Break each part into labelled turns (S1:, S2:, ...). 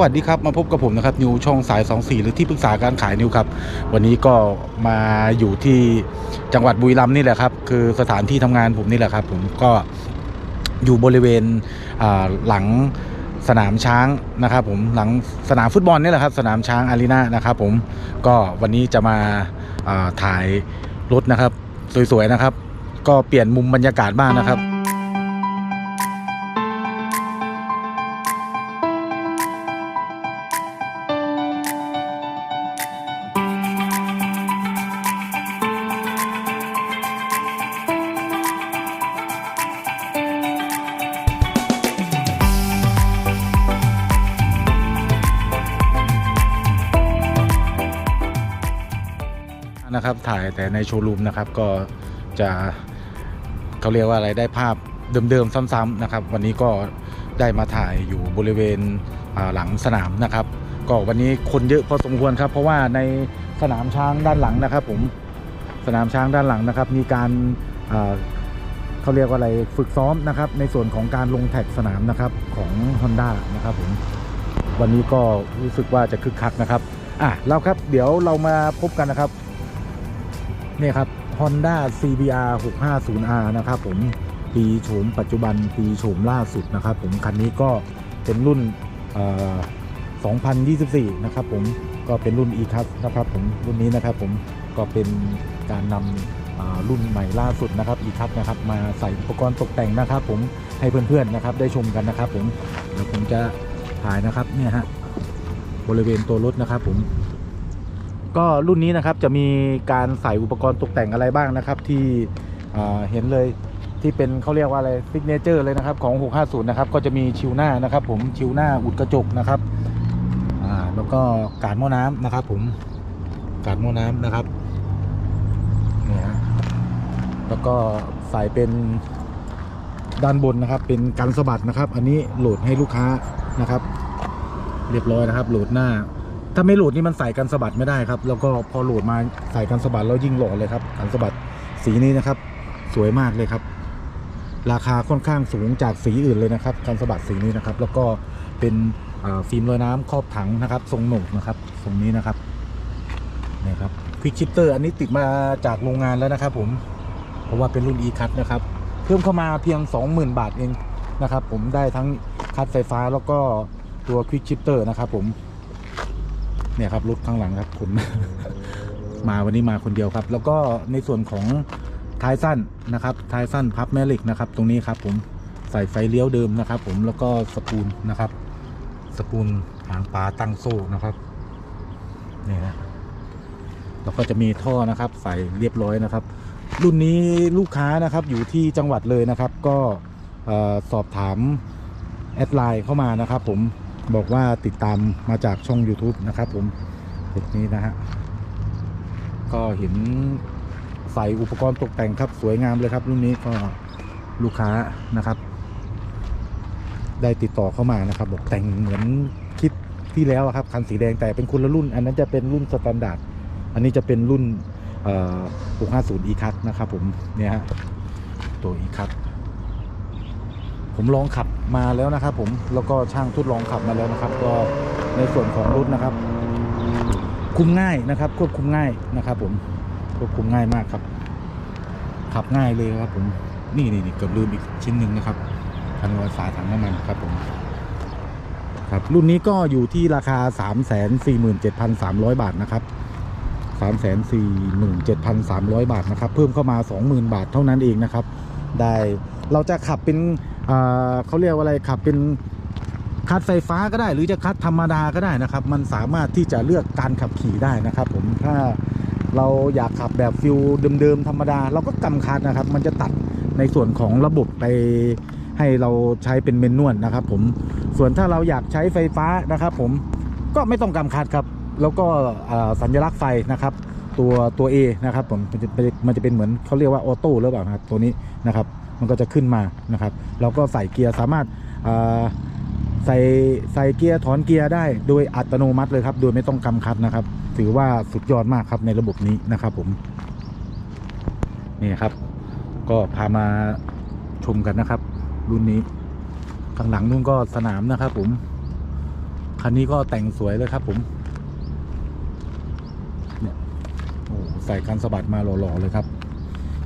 S1: วัสดีครับ มาพบกับผมนะครับนิวช่องสาย 24 หรือที่ปรึกษาการขายนิวครับ วันนี้ก็มาอยู่ที่จังหวัดบุรีรัมย์นี่แหละครับ คือสถานที่ทำงานผมนี่แหละครับ ผมก็อยู่บริเวณหลังสนามช้างนะครับ ผมหลังสนามฟุตบอลนี่แหละครับ สนามช้างอารีนานะครับ ผมก็วันนี้จะมาาถ่ายรถนะครับ สวยๆนะครับ ก็เปลี่ยนมุมบรรยากาศบ้างนะครับ นะครับ ถ่ายแต่ในโชว์รูมนะครับ ก็จะเขาเรียกว่าอะไรได้ภาพเดิมๆซ้ำๆนะครับ วันนี้ก็ได้มาถ่ายอยู่บริเวณหลังสนามนะครับ ก็วันนี้คนเยอะพอสมควรครับ เพราะว่าในสนามช้างด้านหลังนะครับ ผมสนามช้างด้านหลังนะครับ มีการเขาเรียกว่าอะไรฝึกซ้อมนะครับ ในส่วนของการลงแท็กสนามนะครับของ Honda นะครับผมวันนี้ก็รู้สึกว่าจะคึกคักนะครับอะแล้วครับเดี๋ยวเรามาพบกันนะครับ นี่ครับ Honda CBR 650R นะครับผมปีโฉมปัจจุบันปีโฉมล่าสุดนะครับผมคันนี้ก็เป็นรุ่นเอ่อ2024 นะครับผมก็เป็นรุ่น e-class นะครับผมรุ่นนี้นะครับผมก็เป็นการนำรุ่นใหม่ล่าสุดนะครับ e-class นะครับมาใส่อุปกรณ์ตกแต่งนะครับ ผมให้เพื่อนๆนะครับได้ชมกันนะครับ ผมเดี๋ยวผมจะถ่ายนะครับเนี่ยฮะบริเวณตัวรถนะครับผม ก็รุ่นนี้นะครับจะมีการใส่อุปกรณ์ตกแต่งอะไรบ้างนะครับ ที่เห็นเลยที่เป็นเขาเรียกว่าอะไรซิกเนเจอร์เลยนะครับของ 650 นะครับ ก็จะมีชิวหน้านะครับ ผมชิวหน้าอุดกระจกนะครับแล้วก็การหม้อน้ำนะครับ ผมการหม้อน้ำนะครับเนี่ยฮะแล้วก็ใส่เป็นด้านบนนะครับ เป็นกันสะบัดนะครับ อันนี้โหลดให้ลูกค้านะครับ เรียบร้อยนะครับ โหลดหน้า ถ้าไม่หลุดนี่มันใส่กันสะบัดไม่ได้ครับ แล้วก็พอหลุดมาใส่กันสะบัดแล้วยิ่งหล่อเลยครับกันสะบัดสีนี้นะครับ สวยมากเลยครับ ราคาค่อนข้างสูงจากสีอื่นเลยนะครับกันสะบัดสีนี้นะครับ แล้วก็เป็นฟิล์มลอยน้ำครอบถังนะครับทรงหนุกนะครับทรงนี้นะครับนี่ครับควิกชิปเตอร์อันนี้ติดมาจากโรงงานแล้วนะครับ ผมเพราะว่าเป็นรุ่น e คั t นะครับ เพิ่มเข้ามาเพียง 20,000 บาทเองนะครับ ผมได้ทั้งคัดไฟฟ้าแล้วก็ตัวควิกชิปเตอร์นะครับ ผม เนี่ยครับรถข้างหลังครับคุณมาวันนี้มาคนเดียวครับ แล้วก็ในส่วนของท้ายสั้นนะครับท้ายสั้นพับแมลิกนะครับ ตรงนี้ครับ ผมใส่ไฟเลี้ยวเดิมนะครับ ผมแล้วก็สปูลนะครับ สปูลหางปลาตั้งโซ่นะครับนี่นะแล้วก็จะมีท่อนะครับ ใส่เรียบร้อยนะครับ รุ่นนี้ลูกค้านะครับอยู่ที่จังหวัดเลยนะครับ ก็สอบถามแอดไลน์เข้ามานะครับ ผม บอกว่าติดตามมาจากช่อง YouTube นะครับผมเด็กนี้นะฮะก็เห็นใส่อุปกรณ์ตกแต่งครับสวยงามเลยครับรุ่นนี้ก็ลูกค้านะครับ ได้ติดต่อเข้ามานะครับ บอกแต่งเหมือนคลิปที่แล้วครับคันสีแดงแต่เป็นคนละรุ่น อันนั้นจะเป็นรุ่นสแตนดาร์ดอันนี้จะเป็นรุ่น650 e c u t นะครับผมเนี่ยฮะตัว e c u t ผมลองขับมาแล้วนะครับ ผมแล้วก็ช่างทดลองขับมาแล้วนะครับ ก็ในส่วนของรถนะครับ คุมง่ายนะครับ ควบคุมง่ายนะครับ ผมควบคุมง่ายมากครับ ขับง่ายเลยครับ ผมนี่นี่นี่เกือบลืมอีกชิ้นหนึ่งนะครับทันรอยฝาถังน้ำมันครับผมครับรุ่นนี้ก็อยู่ที่ราคา 3 4 7 3 0 0 บาทนะครับ 3 4 7 3 0 0 บาทนะครับ เพิ่มเข้ามา 20,000 บาทเท่านั้นเองนะครับ ได้เราจะขับเป็น เขาเรียกว่าอะไรขับเป็นคัดไฟฟ้าก็ได้ หรือจะคัดธรรมดาก็ได้นะครับ มันสามารถที่จะเลือกการขับขี่ได้นะครับ ผมถ้าเราอยากขับแบบฟิลเดิมๆธรรมดา เราก็กำคัดนะครับ มันจะตัดในส่วนของระบบไปให้เราใช้เป็นเมนนวลนะครับ ผมส่วนถ้าเราอยากใช้ไฟฟ้านะครับ ผมก็ไม่ต้องกำคัดครับ แล้วก็สัญลักษณ์ไฟนะครับ ตัวตัว A นะครับผมมันจะเป็นมันจะเป็นเหมือนเขาเรียกว่าออโต้หรือเปล่าครับตัวนี้นะครับ มันก็จะขึ้นมานะครับเราก็ใส่เกียร์สามารถใส่ใส่เกียร์ถอนเกียร์ได้โดยอัตโนมัติเลยครับ โดยไม่ต้องกำคัดนะครับ ถือว่าสุดยอดมากครับในระบบนี้นะครับผมนี่ครับ ก็พามาชมกันนะครับ รุ่นนี้ข้างหลังนู่นก็สนามนะครับผมคันนี้ก็แต่งสวยเลยครับผมเนี่ยโอ้ใส่กันสะบัดมาหล่อๆเลยครับ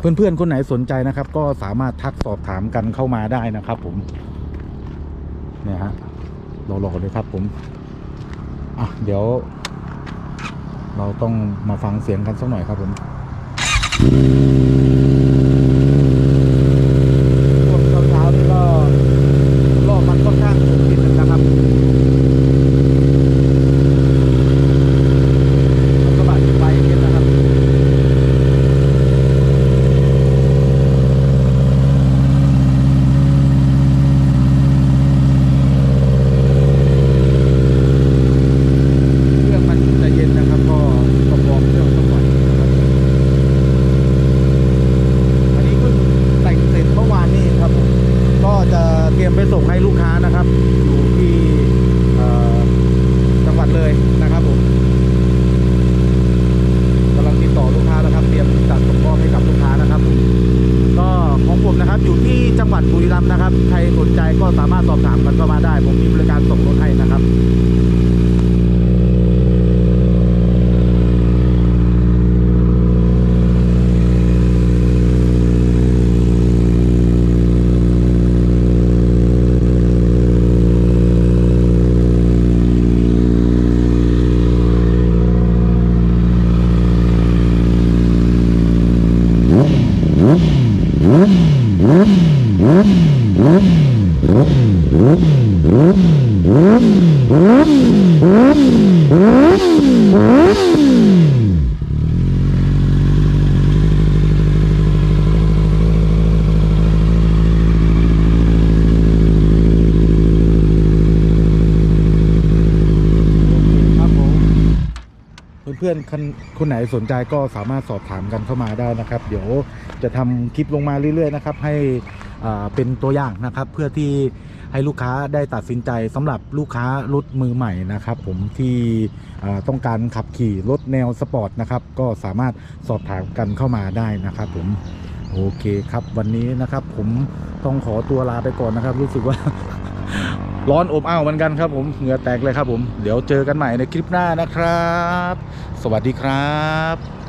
S1: เพื่อนๆคนไหนสนใจนะครับ ก็สามารถทักสอบถามกันเข้ามาได้นะครับ ผมเนี่ยฮะหล่อๆเลยครับผมอะเดี๋ยว เราต้องมาฟังเสียงกันสักหน่อยครับผมช่วงเช้าๆนี่ก็รอบมันค่อนข้างสูงนิดนึงนะครับมันก็บาดไปนิดนะครับ เครื่องมันจะเย็นนะครับ ก็ประกอบเครื่องสักหน่อยนะครับ อันนี้เพิ่งแต่งเสร็จเมื่อวานนี้ครับผมก็จะเตรียมไปส่งให้ลูกค้านะครับ อยู่ที่เอ่อจังหวัดเลยนะครับผมกำลังติดต่อลูกค้านะครับ เตรียมจัดส่งมอบให้กับลูกค้านะครับผมก็ของผมนะครับอยู่ที่จังหวัดบุรีรัมย์นะครับ ใครสนใจ ก็สามารถสอบถามกันเข้ามาได้ ผมมีบริการส่งรถให้นะครับค รับผมเพื่อนๆ คนคนไหนสนใจก็สามารถสอบถามกันเข้ามาได้นะครับ เดี๋ยวจะทำคลิปลงมาเรื่อยๆนะครับ ให้เป็นตัวอย่างนะครับ เพื่อที่ให้ลูกค้าได้ตัดสินใจสำหรับลูกค้ารถมือใหม่นะครับ ผมที่ต้องการขับขี่รถแนวสปอร์ตนะครับ ก็สามารถสอบถามกันเข้ามาได้นะครับ ผมโอเคครับวันนี้นะครับ ผมต้องขอตัวลาไปก่อนนะครับ รู้สึกว่า ร้อนอบอ้าวเหมือนกันครับผมเหงื่อแตกเลยครับผม เดี๋ยวเจอกันใหม่ในคลิปหน้านะครับ สวัสดีครับ